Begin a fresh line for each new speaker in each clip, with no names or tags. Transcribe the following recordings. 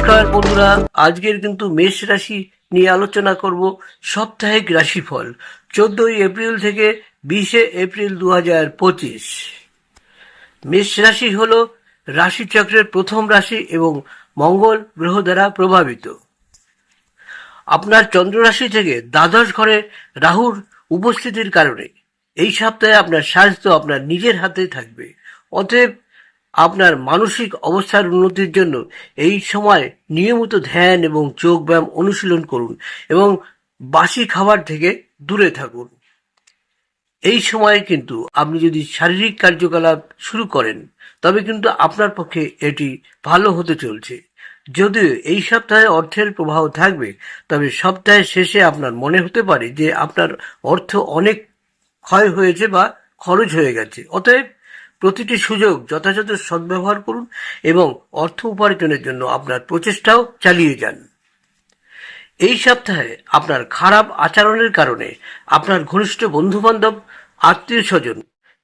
নমস্কার বন্ধুরা। আজকের কিন্তু মেষ রাশি নিয়ে আলোচনা করব সাপ্তাহিক রাশিফল, চোদ্দই এপ্রিল থেকে বিশে এপ্রিল দু হাজার পঁচিশ। মেষ রাশি হল রাশিচক্রের প্রথম রাশি এবং মঙ্গল গ্রহ দ্বারা প্রভাবিত। আপনার চন্দ্র রাশি থেকে দ্বাদশ ঘরে রাহুর উপস্থিতির কারণে এই সপ্তাহে আপনার স্বাস্থ্য আপনার নিজের হাতে থাকবে। অতএব আপনার মানসিক অবস্থার উন্নতির জন্য এই সময় নিয়মিত ধ্যান এবং যোগ ব্যায়াম অনুশীলন করুন এবং বাসি খাবার থেকে দূরে থাকুন। এই সময়ে কিন্তু আপনি যদি শারীরিক কার্যকলাপ শুরু করেন, তবে কিন্তু আপনার পক্ষে এটি ভালো হতে চলছে। যদিও এই সপ্তাহে অর্থের প্রবাহ থাকবে, তবে সপ্তাহের শেষে আপনার মনে হতে পারে যে আপনার অর্থ অনেক ক্ষয় হয়েছে বা খরচ হয়ে গেছে। অতএব প্রতিটি সুযোগ যথাযথ সদ্ব্যবহার করুন এবং অর্থ উপার্জনের জন্য আপনার প্রচেষ্টাও চালিয়ে যান। এই সপ্তাহে আপনার খারাপ আচরণের কারণে আপনার ঘনিষ্ঠ বন্ধু বান্ধব আত্মীয় স্বজন,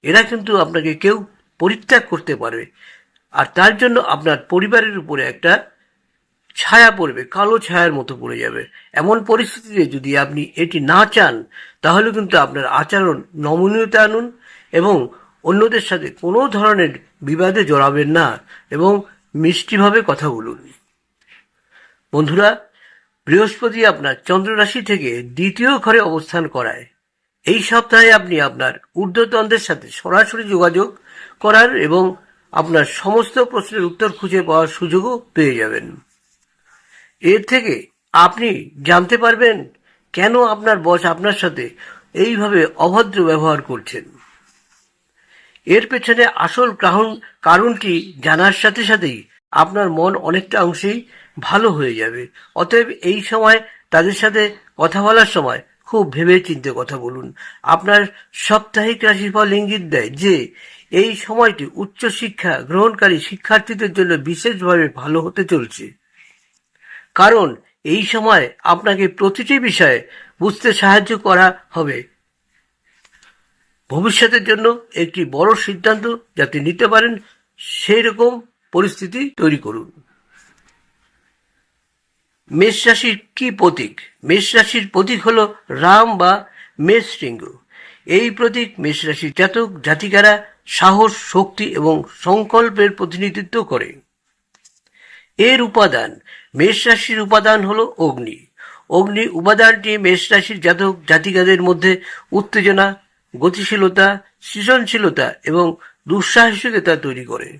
এরা কিন্তু আপনাকে কেউ পরিত্যাগ করতে পারবে। আর তার জন্য আপনার পরিবারের উপরে একটা ছায়া পড়বে, কালো ছায়ার মতো পড়ে যাবে। এমন পরিস্থিতিতে যদি আপনি এটি না চান, তাহলে কিন্তু আপনার আচরণ নমনীয়তা আনুন এবং অন্যদের সাথে কোনো ধরনের বিবাদে জড়াবেন না এবং মিষ্টিভাবে কথা বলুন। বন্ধুরা, বৃহস্পতি আপনার চন্দ্ররাশি থেকে দ্বিতীয় ঘরে অবস্থান করায়। এই সপ্তাহে আপনি আপনার ঊর্ধ্বতনদের সাথে সরাসরি যোগাযোগ করার এবং আপনার সমস্ত প্রশ্নের উত্তর খুঁজে পাওয়ার সুযোগও পেয়ে যাবেন। এর থেকে আপনি জানতে পারবেন কেন আপনার বস আপনার সাথে এইভাবে অভদ্র ব্যবহার করছেন। এর পেছনে আসল কারণ কারণটি জানার সাথে সাথেই আপনার মন অনেকটা অংশেই ভালো হয়ে যাবে। অতএব এই সময় তাদের সাথে কথা বলার সময় খুব ভেবে চিন্তে কথা বলুন। আপনার সাপ্তাহিক রাশিফল ইঙ্গিত দেয় যে, এই সময়টি উচ্চশিক্ষা গ্রহণকারী শিক্ষার্থীদের জন্য বিশেষভাবে ভালো হতে চলছে। কারণ এই সময় আপনাকে প্রতিটি বিষয়ে বুঝতে সাহায্য করা হবে। ভবিষ্যতের জন্য একটি বড় সিদ্ধান্ত যাতে নিতে পারেন, সেই রকম পরিস্থিতি তৈরি করুন। মেষ রাশির কি প্রতীক? মেষ রাশির প্রতীক হল রাম বা মেষ শৃঙ্গ এই প্রতীক মেষ রাশির জাতক, জাতিকারা সাহস, শক্তি এবং সংকল্পের প্রতিনিধিত্ব করে। এর উপাদান, মেষ রাশির উপাদান হল অগ্নি। অগ্নি উপাদানটি মেষ রাশির জাতক, জাতিকাদের মধ্যে উত্তেজনা গতিশীলতা, সৃজনশীলতা এবং দুঃসাহসিকতা তৈরি করে।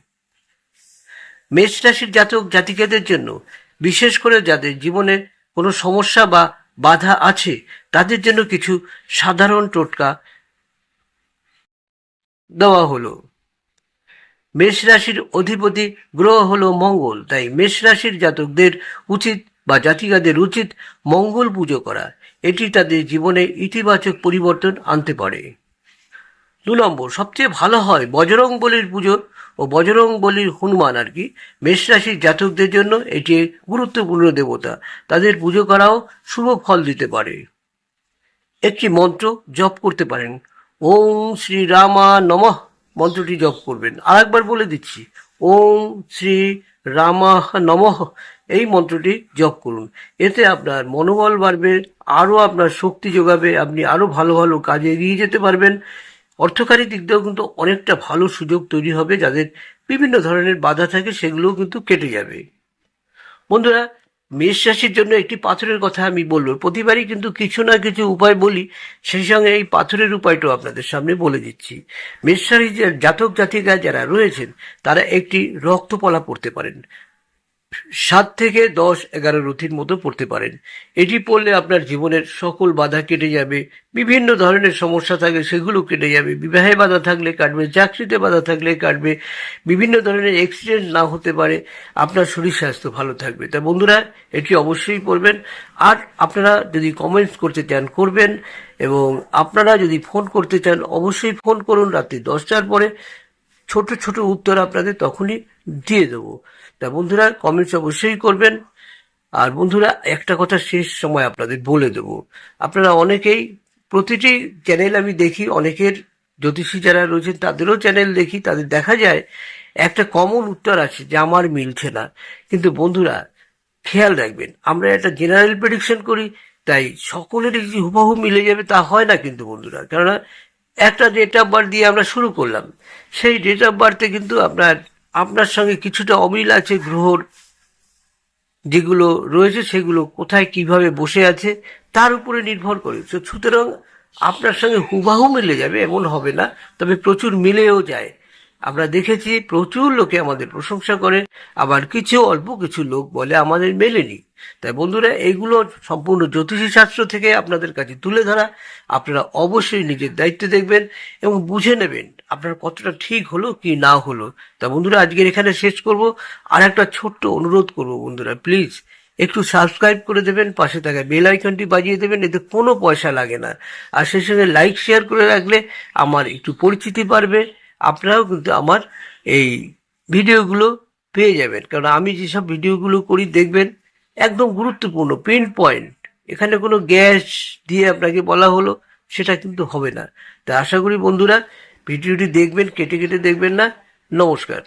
মেষ রাশির জাতক জাতিকাদের জন্য, বিশেষ করে যাদের জীবনে কোনো সমস্যা বা বাধা আছে, তাদের জন্য কিছু সাধারণ টোটকা দেওয়া হলো। মেষ রাশির অধিপতি গ্রহ হলো মঙ্গল, তাই মেষ রাশির জাতকদের উচিত বা জাতিকাদের উচিত মঙ্গল পুজো করা। এটি তাদের জীবনে ইতিবাচক পরিবর্তন আনতে পারে। দু নম্বর, সবচেয়ে ভালো হয় বজরং বলির পুজো ও বজরং বলির হনুমান আর কি। মেষ রাশির জাতকদের জন্য এটি গুরুত্বপূর্ণ দেবতা। তাদের পুজো করাও শুভ ফল দিতে পারে। একটি মন্ত্র জপ করতে পারেন। ওম শ্রী রামা নমঃ। মন্ত্রটি জপ করবেন। আর একবার বলে দিচ্ছি ওম শ্রী রামা নমঃ। এই মন্ত্রটি জপ করুন। এতে আপনার মনোবল বাড়বে, আরও আপনার শক্তি যোগাবে, আপনি আরও ভালো ভালো কাজে এগিয়ে যেতে পারবেন। অর্থকারী দিক দিয়েও কিন্তু অনেকটা ভালো সুযোগ তৈরি হবে, যাদের বিভিন্ন ধরনের বাধা থাকে সেগুলোও কিন্তু কেটে যাবে। বন্ধুরা, মেষ রাশির জন্য একটি পাথরের কথা আমি বলব। প্রতিবারই কিন্তু কিছু না কিছু উপায় বলি, সেই সঙ্গে এই পাথরের উপায়টাও আপনাদের সামনে বলে দিচ্ছি। মেষ রাশির জাতক জাতিকা যারা রয়েছেন, তারা একটি রক্তপলা পড়তে পারেন। সাত থেকে দশ এগারো রথির মতো পড়তে পারেন। এটি পড়লে আপনার জীবনের সকল বাধা কেটে যাবে, বিভিন্ন ধরনের সমস্যা থাকলে সেগুলো কেটে যাবে, বিবাহে বাধা থাকলে কাটবে, চাকরিতে বাধা থাকলে কাটবে, বিভিন্ন ধরনের অ্যাক্সিডেন্ট না হতে পারে, আপনার শরীর স্বাস্থ্য ভালো থাকবে। তা বন্ধুরা, এটি অবশ্যই পড়বেন। আর আপনারা যদি কমেন্টস করতে চান, করবেন। এবং আপনারা যদি ফোন করতে চান, অবশ্যই ফোন করুন রাত্রি দশটার পরে। ছোট ছোট উত্তর আপনাদের তখনই দিয়ে দেবো। তা বন্ধুরা কমেন্টস অবশ্যই করবেন। আর বন্ধুরা, একটা কথা শেষ সময় আপনাদের বলে দেব। আপনারা অনেকেই প্রতিটি চ্যানেল আমি দেখি, অনেকের জ্যোতিষী যারা রয়েছেন তাদেরও চ্যানেল দেখি, তাদের দেখা যায় একটা কমন উত্তর আছে যে আমার মিলছে না। কিন্তু বন্ধুরা, খেয়াল রাখবেন, আমরা একটা জেনারেল প্রেডিকশন করি, তাই সকলের যে হুবহু মিলে যাবে তা হয় না কিন্তু বন্ধুরা। কেননা, একটা ডেট অফ বার্থ দিয়ে আমরা শুরু করলাম। সেই ডেট অফ বার্থে কিন্তু আপনার আপনার সঙ্গে কিছুটা অমিল আছে গ্রহর, যেগুলো রয়েছে সেগুলো কোথায় কীভাবে বসে আছে, তার উপরে নির্ভর করে। সুতরাং আপনার সঙ্গে হুবাহু মিলে যাবে, এমন হবে না, তবে প্রচুর মিলেও যায়। আমরা দেখেছি প্রচুর লোকে আমাদের প্রশংসা করে, আবার কিছু অল্প কিছু লোক বলে আমাদের মেলেনি। তাই বন্ধুরা এইগুলো সম্পূর্ণ জ্যোতিষী শাস্ত্র থেকে আপনাদের কাছে তুলে ধরা। আপনারা অবশ্যই নিজের দায়িত্ব দেখবেন এবং বুঝে নেবেন আপনার কতটা ঠিক হলো কি না হলো। তা বন্ধুরা, আজকের এখানে শেষ করব। আর একটা ছোট্ট অনুরোধ করব বন্ধুরা, প্লিজ একটু সাবস্ক্রাইব করে দেবেন, পাশে থাকা বেল আইকনটি বাজিয়ে দেবেন, এতে কোনো পয়সা লাগে না। আর সেই সঙ্গে লাইক, শেয়ার করে রাখলে আমার একটু পরিচিতি বাড়বে। আপনারাও কিন্তু আমার এই ভিডিওগুলো পেয়ে যাবেন। কারণ আমি যেসব ভিডিওগুলো করি, দেখবেন একদম গুরুত্বপূর্ণ, পেন পয়েন্ট। এখানে কোনো গ্যাস দিয়ে আপনাকে বলা হলো, সেটা কিন্তু হবে না। তা আশা করি বন্ধুরা, ভিডিওটি দেখবেন, কেটে কেটে দেখবেন না। নমস্কার।